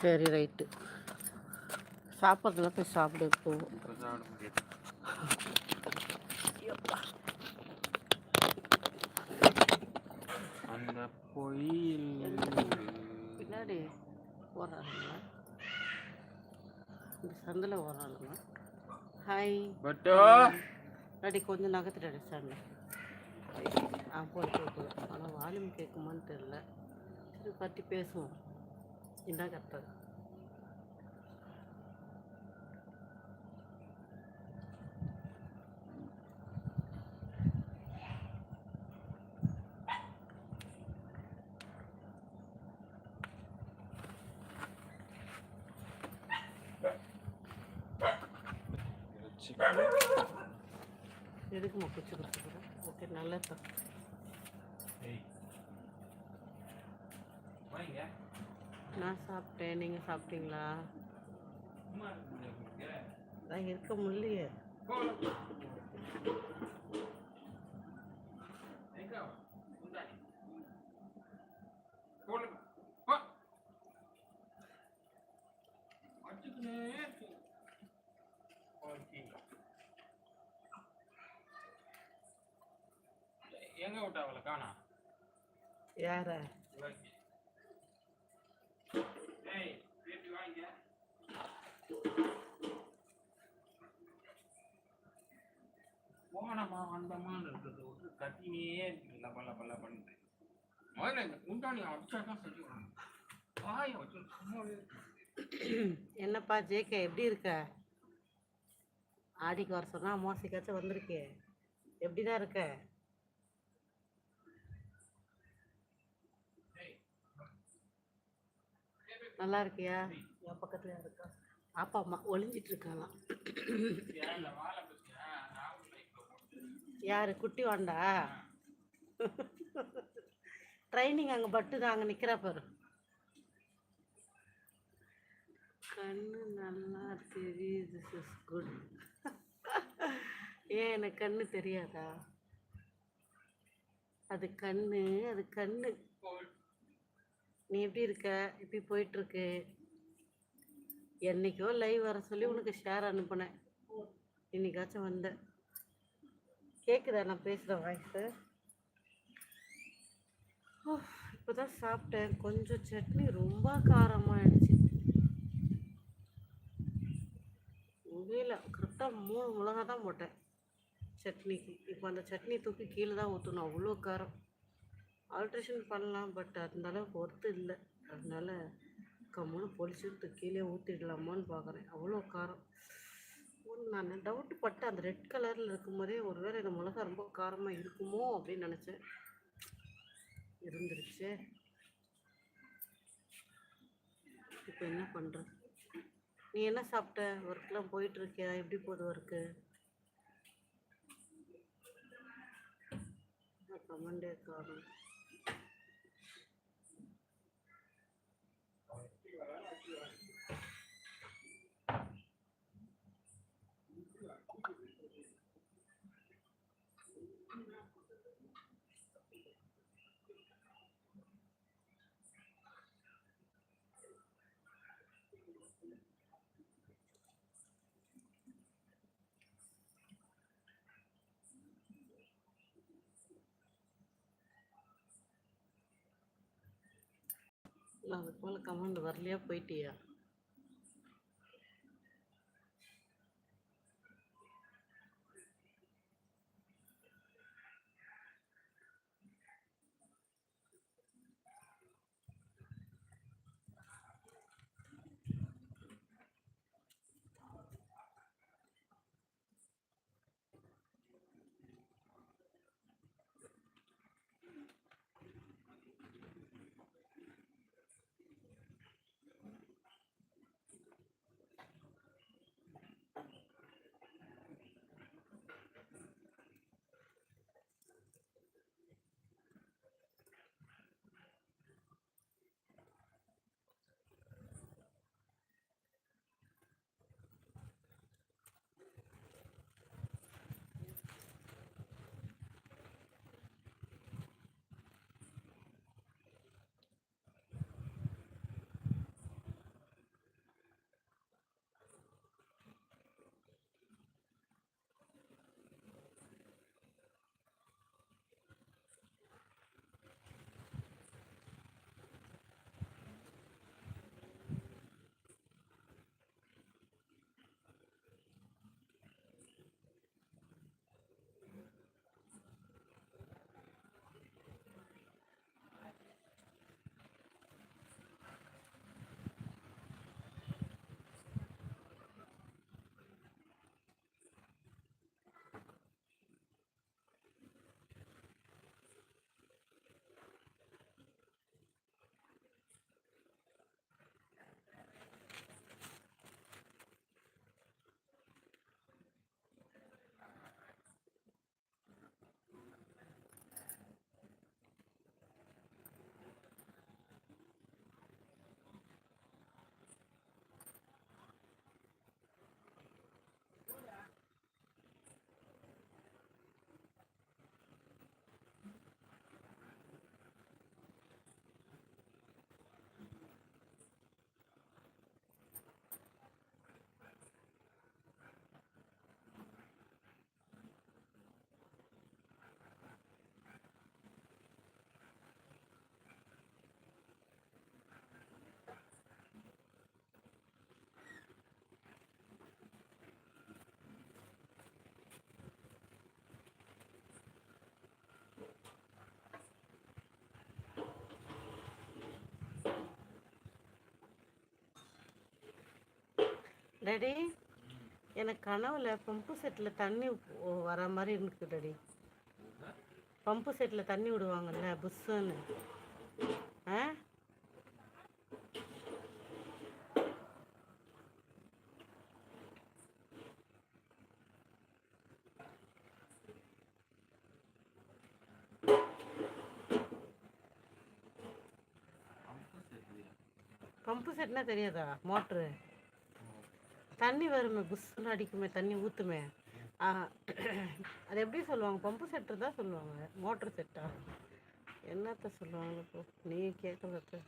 சரி ரைட்டு. சாப்பிட்றதுல போய் சாப்பிடு முடியாது அந்த பொயில். பின்னாடி ஓடுறாங்களா இந்த சந்தில் ஓடுறாங்களா ஹாய் பட்டோ. டாடி கொஞ்சம் நகர்த்துடாடி சண்டை. ஆ போய் போய் ஆனால் வால்யூம் கேட்குமான்னு தெரில சரி பற்றி பேசுவோம். என்ன கரெக்டாக எதுக்குமா குச்சி கொடுத்துக்கிறேன் ஓகே நல்லது நான் சாப்பிட்டேன். நீங்கள் சாப்பிட்டீங்களா? நான் இருக்க முடியலையே. எங்க விட்டா அவளை? காணா. யார? போனமா வந்தமான்னு இருக்கிறத விட்டு கத்தினே இருக்கு லப லப லபன்னு முதல்ல இந்த குண்டாணி அடிச்சா தான் சரி வரும் வாய வச்சு சும்மாவே. என்னப்பா ஜேகே எப்படி இருக்க? ஆடிக்கு வர சொன்னா அமாவாசைக்காச்சும் வந்திருக்கே. எப்படிதான் இருக்க? நல்லா இருக்கியா? என் பக்கத்துல இருக்கா? பாப்பா அம்மா ஒளிஞ்சிட்டு இருக்காளாம் யாரு? குட்டி வாண்டா? ட்ரைனிங் அங்க பட்டு தான் அங்க நிக்கிறா பாரு. கண்ணு நல்லா தெரியுது சிஸ் குட் ஏன் எனக்கு கண்ணு தெரியாதா? அது கண்ணு அது கண்ணு. நீ எப்படி இருக்க? இப்படி போயிட்டுருக்கு? என்னைக்கோ லைவ் வர சொல்லி உனக்கு ஷேர் அனுப்புனேன். இன்னைக்காச்சும் வந்த கேட்குதா நான் பேசுகிறேன் வாய்ப்பு ஓ இப்போ தான் சாப்பிட்டேன். கொஞ்சம் சட்னி ரொம்ப காரமாகிடுச்சு முடியல. கரெக்டாக மூணு மிளகா தான் போட்டேன். சட்னிக்கு. இப்போ அந்த சட்னி தூக்கி கீழே தான் ஊற்றணும் அவ்வளோ காரம். ஆல்ட்ரேஷன் பண்ணலாம் பட் அந்த அளவுக்கு ஒர்த்து இல்லை. அதனால் கம்முன்னு பொலிச்சுட்டு கீழே ஊற்றிடலாமான்னு பார்க்குறேன் அவ்வளோ காரம். ஒன்று நான் டவுட்டு பட்டு அந்த ரெட் கலரில் இருக்கும்போதே ஒருவேளை இந்த மிளகா ரொம்ப காரமாக இருக்குமோ அப்படின்னு நினச்சேன். இருந்துருச்சு. இப்போ என்ன பண்ணுற நீ என்ன சாப்பிட்ட? ஒர்க்கெலாம் போயிட்டு இருக்கியா எப்படி போகுது ஒர்க்கு கமெண்டே காரணம் இல்லை அது போல் கமெண்ட் வரலையா போயிட்டியா? டேடி எனக்கு கனவுல பம்பு செட்டில் தண்ணி வர மாதிரி இருக்கு டேடி. பம்பு செட்டில் தண்ணி விடுவாங்கல்ல புஷ்ஷுன்னு. ஆ? பம்பு செட்னா தெரியாதா? மோட்ரு தண்ணி வருமே புஷ்ஷுன்னு அடிக்குமே தண்ணி ஊற்றுமே அது எப்படி சொல்லுவாங்க? பம்பு செட்டு தான் சொல்லுவாங்க. மோட்ரு செட்டா என்னத்த சொல்லுவாங்க இப்போ? நீ கேட்குறது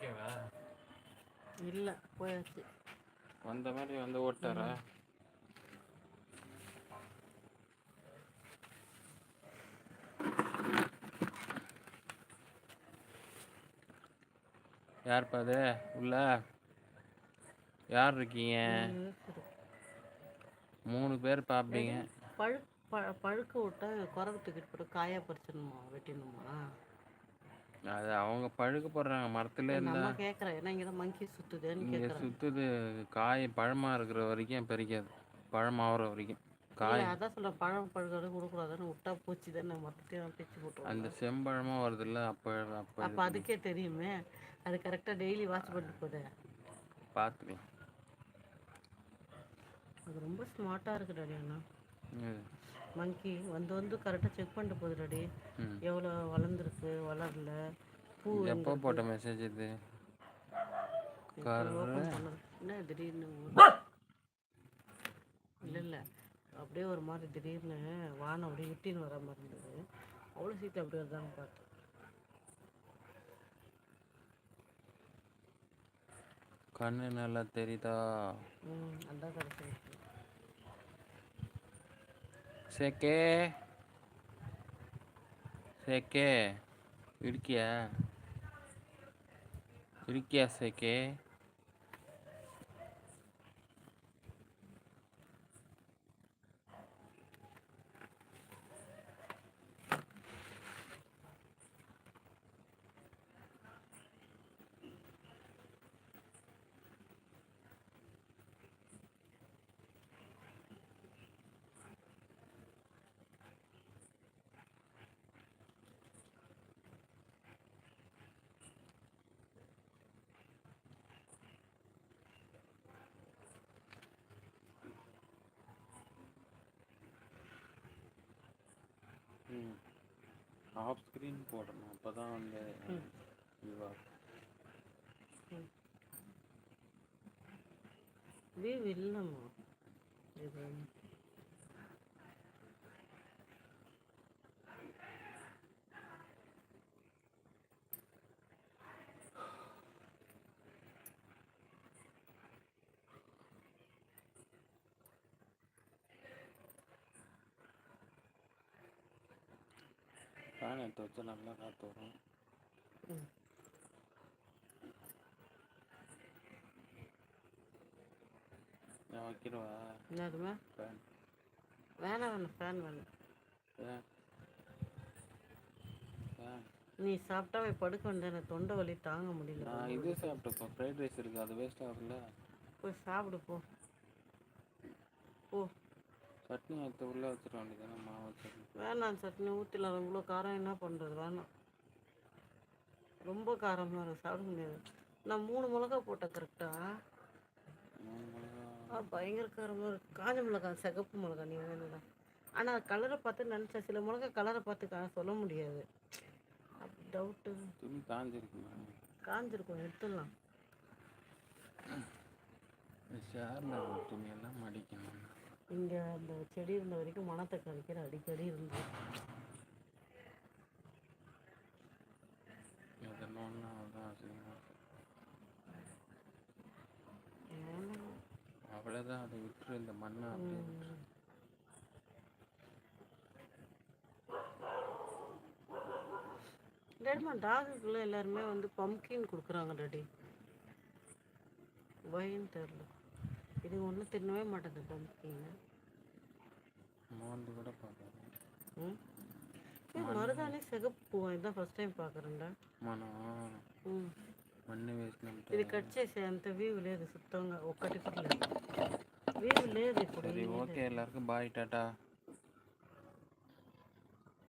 ஜேகேவா இல்லை போயாச்சு. வந்த மாதிரி வந்து ஓட்டாரா? யார்ப்பா அது? உள்ள? யார் இருக்கீங்க? மூணு பேர் பாப்பீங்க. பழு பழுக்க விட்டா குறவு தூக்கிட்டு போட்டு காயா பறிச்சிடணுமா வெட்டிடணுமா? அது அவங்க பழுக்க போடுறாங்க மரத்துல இருந்தா நம்ம கேட்குறேன் ஏன்னா இங்கே தான் மங்கி சுத்துதேன்னு இங்க சுத்துது. காய் பழமா இருக்கிற வரைக்கும் பறிக்காது. பழம் ஆகுற வரைக்கும். காய். அதான் சொல்கிறேன் பழம் பழுக்கிறது கொடுக்கூடாதுன்னு விட்டா போச்சு தானே மொத்தத்தையும் பிச்சு போட்டுருவோம் அந்த செம்பழமா வருதுல்ல அப்ப அப்ப அப்போ அதுக்கே தெரியுமே. அது கரெக்டாக டெய்லி வாட்ச் பண்ணிட்டு போதே. பார்த்துக்கலாம் அது ரொம்ப ஸ்மார்ட்டாக இருக்கு டாடி அண்ணா. மங்கி வந்து வந்து கரெக்டாக செக் பண்ணிட்டு போகுது டாடி ம். எவ்வளோ வளர்ந்துருக்கு வளரல பூ எப்போ போட்ட மெசேஜ் இது? என்ன திடீர்னு? இல்லை இல்லை. அப்படியே ஒரு மாதிரி திடீர்னு வானம் அப்படியே விட்டின்னு வர மாதிரி இருந்தது. அவ்வளோ சீக்கிரம் அப்படி வருதான்னு பார்த்தேன். கண்ணு நல்லா தெரியுதா? ம் அதான் கிடச்சிருக்கு சேக்கே சேக்கே இருக்கியா இருக்கியா சேக்கே ஆஃப் ஸ்க்ரீன் போடணும் அப்போ தான் வந்து. இதுவாக வியூ இல்லைம்மா இது ஃபேன் எடுத்து வச்சா நல்லா காற்று வரும். நான் வைக்கிறவா என்னதுமா ஃபேன் வேணாம் வேணாம் ஃபேன் வேணாம் ஃபேன் நீ சாப்பிட்டா போய் படுக்க வேண்டிய தொண்டை வலி தாங்க முடியல. நான் இது சாப்பிட்டப்போ ஃப்ரைட் ரைஸ் இருக்குது அது வேஸ்ட் ஆகல போய் சாப்பிடு போ. போ. சட்னி எடுத்து உள்ளே வச்சிட வேண்டியதானே மாவு சட்னி? வேணாம் சட்னி ஊற்றில இவ்வளோ காரம் என்ன பண்ணுறது வேணாம். ரொம்ப காரமாக இருக்கு. சாப்பிட முடியாது. நான் மூணு மிளகா போட்டேன் கரெக்டாக ஆ? பயங்கர காரமாக இருக்கு. காஞ்ச மிளகா சிகப்பு மிளகா நீ வேணுதா ஆனால் கலரை பார்த்து நினச்சேன். சில மிளகா கலரை பார்த்து சொல்ல முடியாது. அப்படி டவுட்டு துணி காஞ்சிருக்குமா? காஞ்சிருக்கும். எடுத்துடலாம். ஷேரில் துணியெல்லாம் மடிக்கணும். இங்கே அந்த செடி இருந்த வரைக்கும் மணத்தை கழிக்கிற அடிக்கடி இருந்தது. அவ்வளோதான் அதை விட்டுரு இந்த மண்ணை அப்படியே விட்டுரு. டேடிமா டாகுக்குள்ள எல்லாருமே வந்து பம்கின் கொடுக்குறாங்க டாடி வயின்னு தெரில இது ஒன்றும் தின்னவே மாட்டேங்குது பம்கின் மோந்து கூட பார்க்காது ம் ஏய், மருதாணி சிகப்பு பூவா இதுதான் ஃபர்ஸ்ட் டைம் பார்க்குறேன்டா மனம் ம் మన్ను ఇది వేసినట్టు కట్ చేసేంత వ్యూ లేదు సుత్తంగా ఒక్కటి కూడా లేదు వ్యూ లేదు ఇప్పుడు సరే ఓకే ఎల్లరికి బాయ్ టాటా